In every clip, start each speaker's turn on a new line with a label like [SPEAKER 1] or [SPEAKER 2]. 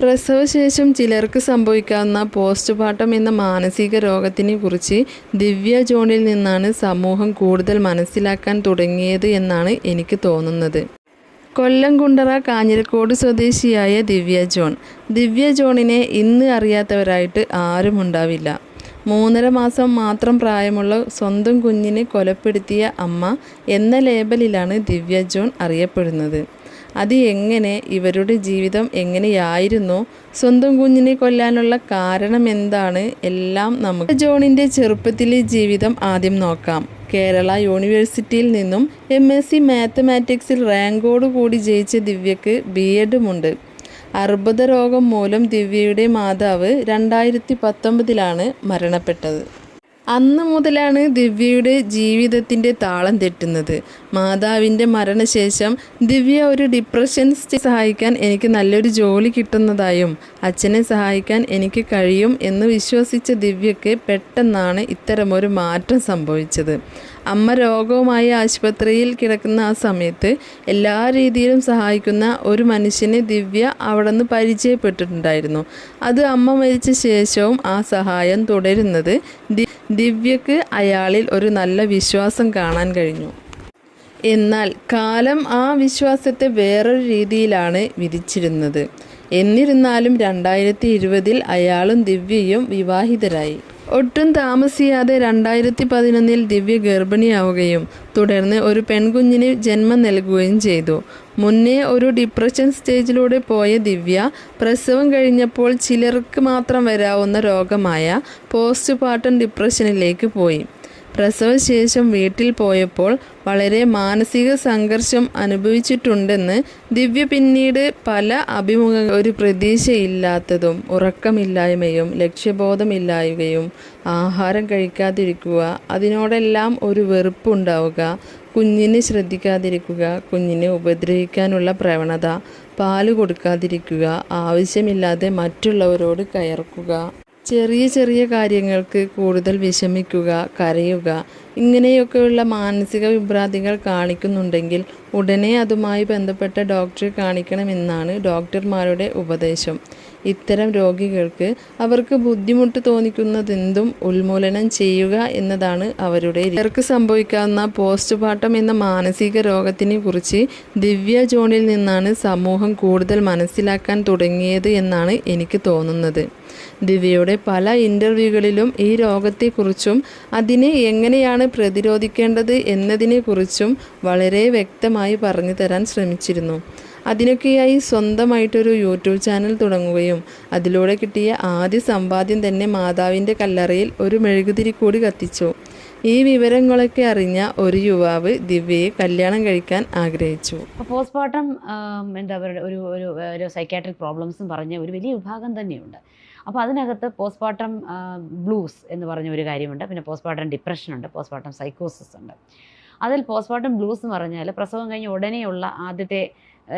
[SPEAKER 1] പ്രസവശേഷം ചിലർക്ക് സംഭവിക്കാവുന്ന പോസ്റ്റ്മോർട്ടം എന്ന മാനസിക രോഗത്തിനെ കുറിച്ച് ദിവ്യ ജോണിൽ നിന്നാണ് സമൂഹം കൂടുതൽ മനസ്സിലാക്കാൻ തുടങ്ങിയത് എന്നാണ് എനിക്ക് തോന്നുന്നത്. കൊല്ലം കുണ്ടറ കാഞ്ഞിരക്കോട് സ്വദേശിയായ ദിവ്യ ജോൺ. ദിവ്യ ജോണിനെ ഇന്ന് അറിയാത്തവരായിട്ട് ആരും ഉണ്ടാവില്ല. മൂന്നര മാസം മാത്രം പ്രായമുള്ള സ്വന്തം കുഞ്ഞിനെ കൊലപ്പെടുത്തിയ അമ്മ എന്ന ലേബലിലാണ് ദിവ്യ ജോൺ അറിയപ്പെടുന്നത്. അത് എങ്ങനെ ഇവരുടെ ജീവിതം എങ്ങനെയായിരുന്നു? സ്വന്തം കുഞ്ഞിനെ കൊല്ലാനുള്ള കാരണം എന്താണ്? എല്ലാം നമുക്ക് ജോണിന്റെ ചെറുപ്പത്തിലെ ജീവിതം ആദ്യം നോക്കാം. കേരള യൂണിവേഴ്സിറ്റിയിൽ നിന്നും എം എസ് സി മാത്തമാറ്റിക്സിൽ റാങ്കോട് കൂടി ജയിച്ച ദിവ്യക്ക് ബി എഡുമുണ്ട് അർബുദ രോഗം മൂലം ദിവ്യയുടെ മാതാവ് രണ്ടായിരത്തി പത്തൊമ്പതിലാണ് മരണപ്പെട്ടത്. അന്ന് മുതലാണ് ദിവ്യയുടെ ജീവിതത്തിന്റെ താളം തെറ്റുന്നത്. മാതാവിന്റെ മരണശേഷം ദിവ്യ ഒരു ഡിപ്രഷൻ സഹായിക്കാൻ എനിക്ക് നല്ലൊരു ജോലി കിട്ടുന്നതായും അച്ഛനെ സഹായിക്കാൻ എനിക്ക് കഴിയും എന്ന് വിശ്വസിച്ച ദിവ്യയ്ക്ക് പെട്ടെന്നാണ് ഇത്തരമൊരു മാറ്റം സംഭവിച്ചത്. അമ്മ രോഗവുമായി ആശുപത്രിയിൽ കിടക്കുന്ന ആ സമയത്ത് എല്ലാ രീതിയിലും സഹായിക്കുന്ന ഒരു മനുഷ്യനെ ദിവ്യ അവിടെ നിന്ന് പരിചയപ്പെട്ടിട്ടുണ്ടായിരുന്നു. അത് അമ്മ മരിച്ച ശേഷവും ആ സഹായം തുടരുന്നത് ദിവ്യക്ക് അയാളിൽ ഒരു നല്ല വിശ്വാസം കാണാൻ കഴിഞ്ഞു. എന്നാൽ കാലം ആ വിശ്വാസത്തെ വേറൊരു രീതിയിലാണ് വിധിച്ചിരുന്നത്. എന്നിരുന്നാലും രണ്ടായിരത്തി ഇരുപതിൽ അയാളും ദിവ്യയും വിവാഹിതരായി. ഒട്ടും താമസിയാതെ രണ്ടായിരത്തി പതിനൊന്നിൽ ദിവ്യ ഗർഭിണിയാവുകയും തുടർന്ന് ഒരു പെൺകുഞ്ഞിന് ജന്മം നൽകുകയും ചെയ്തു. മുന്നേ ഒരു ഡിപ്രഷൻ സ്റ്റേജിലൂടെ പോയ ദിവ്യ പ്രസവം കഴിഞ്ഞപ്പോൾ ചിലർക്ക് മാത്രം വരാവുന്ന രോഗമായ പോസ്റ്റ് പാർട്ടം ഡിപ്രഷനിലേക്ക് പോയി. പ്രസവശേഷം വീട്ടിൽ പോയപ്പോൾ വളരെ മാനസിക സംഘർഷം അനുഭവിച്ചിട്ടുണ്ടെന്ന് ദിവ്യ പിന്നീട് പല അഭിമുഖ ഒരു പ്രതീക്ഷയില്ലാത്തതും ഉറക്കമില്ലായ്മയും ലക്ഷ്യബോധമില്ലായ്മയും ആഹാരം കഴിക്കാതിരിക്കുക അതിനോടെല്ലാം ഒരു വെറുപ്പുണ്ടാവുക കുഞ്ഞിനെ ശ്രദ്ധിക്കാതിരിക്കുക കുഞ്ഞിനെ ഉപദ്രവിക്കാനുള്ള പ്രവണത പാൽ കൊടുക്കാതിരിക്കുക ആവശ്യമില്ലാതെ മറ്റുള്ളവരോട് കയർക്കുക. ചെറിയ ചെറിയ കാര്യങ്ങൾക്ക് കൂടുതൽ വിഷമിക്കുക കരയുക ഇങ്ങനെയൊക്കെയുള്ള മാനസിക വിഭ്രാന്തികൾ കാണിക്കുന്നുണ്ടെങ്കിൽ ഉടനെ അതുമായി ബന്ധപ്പെട്ട ഡോക്ടറെ കാണിക്കണമെന്നാണ് ഡോക്ടർമാരുടെ ഉപദേശം ഇത്തരം രോഗികൾക്ക് അവർക്ക് ബുദ്ധിമുട്ട് തോന്നിക്കുന്നതെന്തും ഉന്മൂലനം ചെയ്യുക എന്നതാണ് അവരുടെ. ഇവർക്ക് സംഭവിക്കാവുന്ന പോസ്റ്റ്മോർട്ടം എന്ന മാനസിക രോഗത്തിനെ കുറിച്ച് ദിവ്യ ജോണിൽ നിന്നാണ് സമൂഹം കൂടുതൽ മനസ്സിലാക്കാൻ തുടങ്ങിയത് എന്നാണ് എനിക്ക് തോന്നുന്നത് ദിവ്യയുടെ പല ഇന്റർവ്യൂകളിലും ഈ രോഗത്തെക്കുറിച്ചും അതിനെ എങ്ങനെയാണ് പ്രതിരോധിക്കേണ്ടത് എന്നതിനെക്കുറിച്ചും വളരെ വ്യക്തമായി പറഞ്ഞു തരാൻ ശ്രമിച്ചിരുന്നു. അതിനൊക്കെയായി സ്വന്തമായിട്ടൊരു യൂട്യൂബ് ചാനൽ തുടങ്ങുകയും അതിലൂടെ കിട്ടിയ ആദ്യ സമ്പാദ്യം തന്നെ മാതാവിന്റെ കല്ലറയിൽ ഒരു മെഴുകുതിരി കൂടി കത്തിച്ചു. ഈ വിവരങ്ങളൊക്കെ അറിഞ്ഞ ഒരു യുവാവ് ദിവ്യയെ കല്യാണം കഴിക്കാൻ ആഗ്രഹിച്ചു.
[SPEAKER 2] പോസ്റ്റ്മോർട്ടം എന്താ പറയുക ഒരു ഒരു സൈക്കാട്രിക് പ്രോബ്ലംസും പറഞ്ഞ ഒരു വലിയ വിഭാഗം തന്നെയുണ്ട്. അപ്പോൾ അതിനകത്ത് പോസ്റ്റ്മോർട്ടം ബ്ലൂസ് എന്ന് പറഞ്ഞ ഒരു കാര്യമുണ്ട്. പിന്നെ പോസ്റ്റ്മോർട്ടം ഡിപ്രഷനുണ്ട് പോസ്റ്റ്മോർട്ടം സൈക്കോസിസ് ഉണ്ട്. അതിൽ പോസ്റ്റ്മോർട്ടം ബ്ലൂസ് എന്ന് പറഞ്ഞാൽ പ്രസവം കഴിഞ്ഞ് ഉടനെയുള്ള ആദ്യത്തെ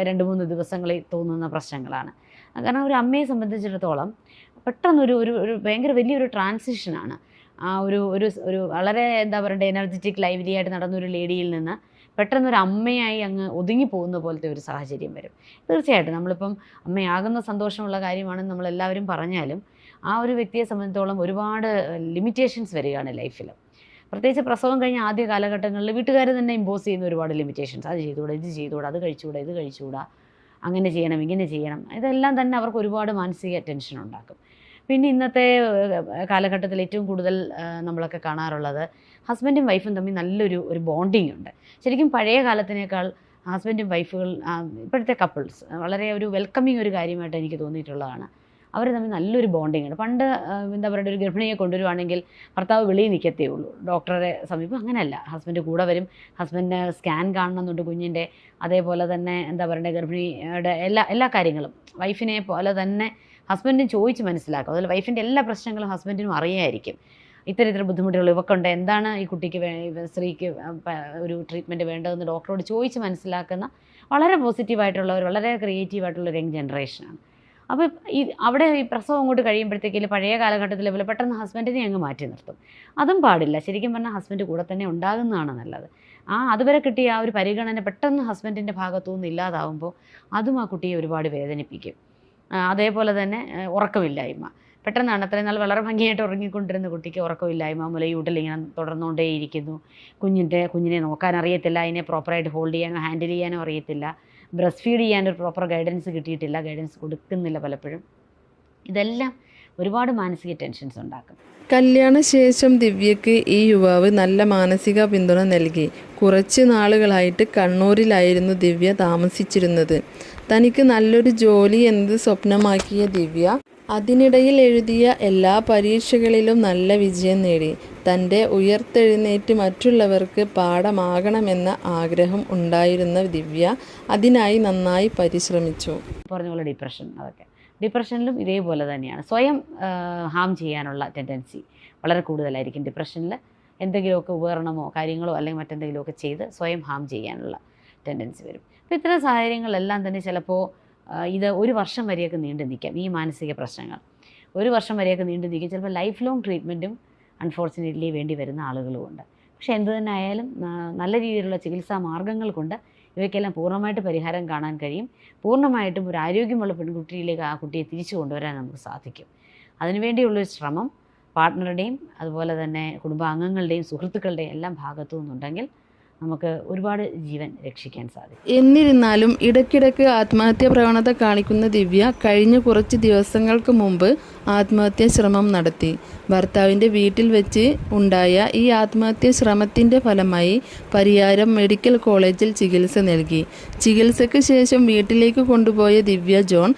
[SPEAKER 2] രണ്ട് മൂന്ന് ദിവസങ്ങളിൽ തോന്നുന്ന പ്രശ്നങ്ങളാണ്. കാരണം ഒരു അമ്മയെ സംബന്ധിച്ചിടത്തോളം പെട്ടെന്നൊരു ഒരു ഒരു ഭയങ്കര വലിയൊരു ട്രാൻസിഷനാണ് ആ ഒരു ഒരു ഒരു വളരെ എന്താ പറയണ്ടേ എനർജറ്റിക് ലൈവ്ലി ആയിട്ട് നടന്നൊരു ലേഡിയിൽ നിന്ന് പെട്ടെന്ന് ഒരു അമ്മയായി അങ്ങ് ഒതുങ്ങി പോകുന്ന പോലത്തെ ഒരു സാഹചര്യം വരും. തീർച്ചയായിട്ടും നമ്മളിപ്പം അമ്മയാകുന്ന സന്തോഷമുള്ള കാര്യമാണെന്ന് നമ്മളെല്ലാവരും പറഞ്ഞാലും ആ ഒരു വ്യക്തിയെ സംബന്ധിച്ചോളം ഒരുപാട് ലിമിറ്റേഷൻസ് വരികയാണ് ലൈഫിൽ. പ്രത്യേകിച്ച് പ്രസവം കഴിഞ്ഞ ആദ്യ കാലഘട്ടങ്ങളിൽ വീട്ടുകാർ തന്നെ ഇമ്പോസ് ചെയ്യുന്ന ഒരുപാട് ലിമിറ്റേഷൻസ്. അത് ചെയ്തുകൂടാ ഇത് ചെയ്തുകൂടാ അത് കഴിച്ചുകൂടാ ഇത് കഴിച്ചുകൂടാ അങ്ങനെ ചെയ്യണം ഇങ്ങനെ ചെയ്യണം. ഇതെല്ലാം തന്നെ അവർക്ക് ഒരുപാട് മാനസിക ടെൻഷൻ ഉണ്ടാക്കും. പിന്നെ ഇന്നത്തെ കാലഘട്ടത്തിൽ ഏറ്റവും കൂടുതൽ നമ്മളൊക്കെ കാണാറുള്ളത് ഹസ്ബൻഡും വൈഫും തമ്മിൽ നല്ലൊരു ഒരു ബോണ്ടിങ് ഉണ്ട്. ശരിക്കും പഴയ കാലത്തിനേക്കാൾ ഹസ്ബൻഡും വൈഫുകൾ ഇപ്പോഴത്തെ കപ്പിൾസ് വളരെ ഒരു വെൽക്കമിങ് ഒരു കാര്യമായിട്ട് എനിക്ക് തോന്നിയിട്ടുള്ളതാണ്. അവർ തമ്മിൽ നല്ലൊരു ബോണ്ടിങ് ഉണ്ട്. പണ്ട് എന്താ പറയുക ഒരു ഗർഭിണിയെ കൊണ്ടുവരുവാണെങ്കിൽ ഭർത്താവ് വെളിയിൽ നിൽക്കത്തേ ഉള്ളൂ. ഡോക്ടറെ സമീപം അങ്ങനെയല്ല. ഹസ്ബൻഡ് കൂടെ വരും. ഹസ്ബൻഡിന് സ്കാൻ കാണണമെന്നുണ്ട് കുഞ്ഞിന്റെ. അതേപോലെ തന്നെ എന്താ പറയുക ഗർഭിണിയുടെ എല്ലാ എല്ലാ കാര്യങ്ങളും. വൈഫിനെ പോലെ തന്നെ ഹസ്ബൻഡിന് ചോദിച്ച് മനസ്സിലാക്കും. അതുപോലെ വൈഫിന്റെ എല്ലാ പ്രശ്നങ്ങളും ഹസ്ബൻഡിനും അറിയായിരിക്കും. ഇത്തരം ഇത്തരം ബുദ്ധിമുട്ടുകൾ ഇവക്കുണ്ട്. എന്താണ് ഈ കുട്ടിക്ക് സ്ത്രീക്ക് ഒരു ട്രീറ്റ്മെന്റ് വേണ്ടതെന്ന് ഡോക്ടറോട് ചോദിച്ച് മനസ്സിലാക്കുന്ന വളരെ പോസിറ്റീവായിട്ടുള്ള ഒരു വളരെ ക്രിയേറ്റീവായിട്ടുള്ള ഒരു യങ് ജനറേഷനാണ് അപ്പോൾ ഈ അവിടെ ഈ പ്രസവം അങ്ങോട്ട് കഴിയുമ്പോഴത്തേക്കിൽ പഴയ കാലഘട്ടത്തിലെ പോലെ പെട്ടെന്ന് ഹസ്ബൻഡിനെ അങ്ങ് മാറ്റി നിർത്തും. അതും പാടില്ല. ശരിക്കും പറഞ്ഞാൽ ഹസ്ബൻഡ് കൂടെ തന്നെ ഉണ്ടാകുന്നതാണ് നല്ലത്. ആ അതുവരെ കിട്ടിയ ആ ഒരു പരിഗണന പെട്ടെന്ന് ഹസ്ബൻഡിന്റെ ഭാഗത്തു നിന്ന് ഇല്ലാതാവുമ്പോൾ അതും ആ കുട്ടിയെ ഒരുപാട് വേദനിപ്പിക്കും. അതേപോലെ തന്നെ ഉറക്കമില്ലായ്മ. പെട്ടെന്നാണ് അത്രയും നാൾ വളരെ ഭംഗിയായിട്ട് ഉറങ്ങിക്കൊണ്ടിരുന്ന കുട്ടിക്ക് ഉറക്കമില്ലായ്മ മുലയൂട്ടൽ ഇങ്ങനെ തുടർന്നുകൊണ്ടേയിരിക്കുന്നു. കുഞ്ഞിന്റെ കുഞ്ഞിനെ നോക്കാൻ അറിയത്തില്ല അതിനെ പ്രോപ്പറായിട്ട് ഹോൾഡ് ചെയ്യാനോ ഹാൻഡിൽ ചെയ്യാനോ അറിയത്തില്ല. ബ്രസ്റ്റ് ഫീഡ് ചെയ്യാൻ ഒരു പ്രോപ്പർ ഗൈഡൻസ് കിട്ടിയിട്ടില്ല ഗൈഡൻസ് കൊടുക്കുന്നില്ല പലപ്പോഴും. ഇതെല്ലാം ഒരുപാട് മാനസിക ടെൻഷൻസ് ഉണ്ടാക്കും.
[SPEAKER 1] കല്യാണശേഷം ദിവ്യക്ക് ഈ യുവാവ് നല്ല മാനസിക പിന്തുണ നൽകി. കുറച്ച് നാളുകളായിട്ട് കണ്ണൂരിലായിരുന്നു ദിവ്യ താമസിച്ചിരുന്നത്. തനിക്ക് നല്ലൊരു ജോലി എന്നത് സ്വപ്നമാക്കിയ ദിവ്യ അതിനിടയിൽ എഴുതിയ എല്ലാ പരീക്ഷകളിലും നല്ല വിജയം നേടി. തന്റെ ഉയർത്തെഴുന്നേറ്റ് മറ്റുള്ളവർക്ക് പാഠമാകണമെന്ന ആഗ്രഹം ഉണ്ടായിരുന്ന ദിവ്യ അതിനായി നന്നായി പരിശ്രമിച്ചു.
[SPEAKER 2] പറഞ്ഞ ഡിപ്രഷൻ അതൊക്കെ. ഡിപ്രഷനിലും ഇതേപോലെ തന്നെയാണ്. സ്വയം ഹാം ചെയ്യാനുള്ള ടെൻഡൻസി വളരെ കൂടുതലായിരിക്കും ഡിപ്രഷനിൽ എന്തെങ്കിലുമൊക്കെ ഉപകരണമോ കാര്യങ്ങളോ അല്ലെങ്കിൽ മറ്റെന്തെങ്കിലുമൊക്കെ ചെയ്ത് സ്വയം ഹാം ചെയ്യാനുള്ള ടെൻഡൻസി വരും. അപ്പോൾ ഇത്തരം സാഹചര്യങ്ങളെല്ലാം തന്നെ ചിലപ്പോൾ ഇത് ഒരു വർഷം വരെയൊക്കെ നീണ്ടു നിൽക്കാം ഈ മാനസിക പ്രശ്നങ്ങൾ. ഒരു വർഷം വരെയൊക്കെ നീണ്ടു നിൽക്കും. ചിലപ്പോൾ ലൈഫ് ലോങ് ട്രീറ്റ്മെന്റും അൺഫോർച്ചുനേറ്റ്ലി വേണ്ടി വരുന്ന ആളുകളുമുണ്ട്. പക്ഷേ എന്ത് തന്നെ ആയാലും നല്ല രീതിയിലുള്ള ചികിത്സാ മാർഗങ്ങൾ കൊണ്ട് ഇവയ്ക്കെല്ലാം പൂർണമായിട്ട് പരിഹാരം കാണാൻ കഴിയും. പൂർണമായിട്ടും ഒരു ആരോഗ്യമുള്ള പെൺകുട്ടിയിലേക്ക് ആ കുട്ടിയെ തിരിച്ചു കൊണ്ടുവരാൻ നമുക്ക് സാധിക്കും. അതിനുവേണ്ടിയുള്ളൊരു ശ്രമം പാർട്ട്ണറുടെയും അതുപോലെ തന്നെ കുടുംബാംഗങ്ങളുടെയും സുഹൃത്തുക്കളുടെയും എല്ലാം ഭാഗത്തു നിന്നുണ്ടെങ്കിൽ നമുക്ക് ഒരുപാട് ജീവൻ രക്ഷിക്കാൻ സാധിക്കും.
[SPEAKER 1] എന്നിരുന്നാലും ഇടയ്ക്കിടയ്ക്ക് ആത്മഹത്യാ പ്രവണത കാണിക്കുന്ന ദിവ്യ കഴിഞ്ഞ കുറച്ച് ദിവസങ്ങൾക്ക് മുമ്പ് ആത്മഹത്യാ ശ്രമം നടത്തി. ഭർത്താവിന്റെ വീട്ടിൽ വെച്ച് ഉണ്ടായ ഈ ആത്മഹത്യാ ശ്രമത്തിന്റെ ഫലമായി പരിയാരം മെഡിക്കൽ കോളേജിൽ ചികിത്സ നൽകി. ചികിത്സയ്ക്ക് ശേഷം വീട്ടിലേക്ക് കൊണ്ടുപോയ ദിവ്യ ജോൺ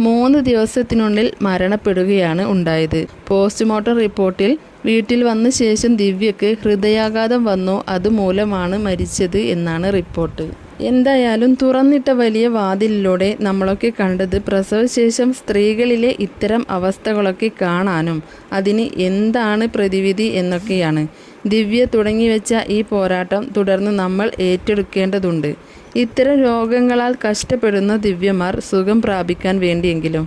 [SPEAKER 1] മൂന്ന് ദിവസത്തിനുള്ളിൽ മരണപ്പെടുകയാണ് ഉണ്ടായത്. പോസ്റ്റ്മോർട്ടം റിപ്പോർട്ടിൽ വീട്ടിൽ വന്ന ശേഷം ദിവ്യക്ക് ഹൃദയാഘാതം വന്നു. അതുമൂലമാണ് മരിച്ചത് എന്നാണ് റിപ്പോർട്ട്. എന്തായാലും തുറന്നിട്ട വലിയ വാതിലിലൂടെ നമ്മളൊക്കെ കണ്ടത് പ്രസവശേഷം സ്ത്രീകളിലെ ഇത്തരം അവസ്ഥകളൊക്കെ കാണാനും അതിന് എന്താണ് പ്രതിവിധി എന്നൊക്കെയാണ്. ദിവ്യ തുടങ്ങിവെച്ച ഈ പോരാട്ടം തുടർന്ന് നമ്മൾ ഏറ്റെടുക്കേണ്ടതുണ്ട്. ഇത്തരം രോഗങ്ങളാൽ കഷ്ടപ്പെടുന്ന ദിവ്യമാർ സുഖം പ്രാപിക്കാൻ വേണ്ടിയെങ്കിലും.